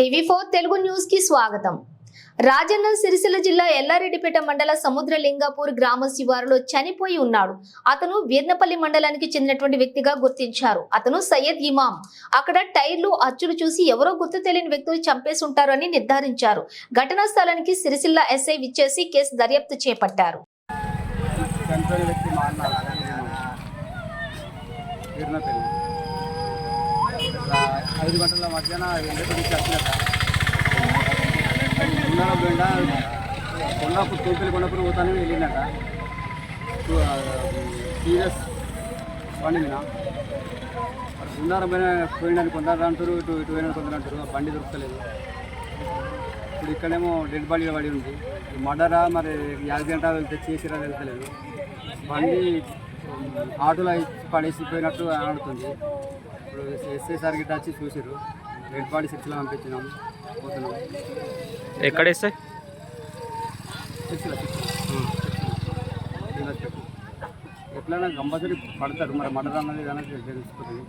TV four Telugu న్యూస్కి స్వాగతం. రాజన్న సిరిసిల్ల జిల్లా ఎల్లారెడ్డిపేట మండల సముద్ర లింగాపూర్ గ్రామ శివారులో చనిపోయి ఉన్నాడు. అతను వీర్నపల్లి మండలానికి చెందినటువంటి వ్యక్తిగా గుర్తించారు. అతను సయ్యద్ ఇమాం అక్కడ టైర్లు అచ్చులు చూసి ఎవరో గుర్తు తెలియని వ్యక్తులు చంపేసి ఉంటారని అని నిర్ధారించారు. ఘటనా స్థలానికి సిరిసిల్ల ఎస్ఐ విచ్చేసి కేసు దర్యాప్తు చేపట్టారు. వీర్నపల్లి. ఐదు గంటల మధ్యాహ్నం ఎండకు నుంచి వచ్చినట బెండ కొండపు తూపిలి కొండపూర్ పోతానే వెళ్ళిందట. సీరియస్ బండి మీద. ఉన్నార పైన పోయినాను కొందరు అంటారు ఇటు ఇటు పోయిన కొందరు అంటారు బండి దొరకలేదు. ఇప్పుడు ఇక్కడేమో డెడ్ బాడీ పడి ఉంది. మర్డరా మరి యాక్సిడెంట్ వెళ్తే చేసిరా వెళ్తలేదు. బండి ఆటోలో పడేసి పోయినట్టు ఆడుతుంది. ఇప్పుడు ఎస్ఐ సార్ గిట్ట వచ్చి చూసారు డెడ్ బాడీ సిక్స్లో పంపించినాం. పోతున్నాం. ఎక్కడ ఇస్తే సిక్స్లో ఎట్లైనా కంపల్సరీ పడతారు. మరి మర్డర్ అన్నది కానీ తెలుసుకుంటుంది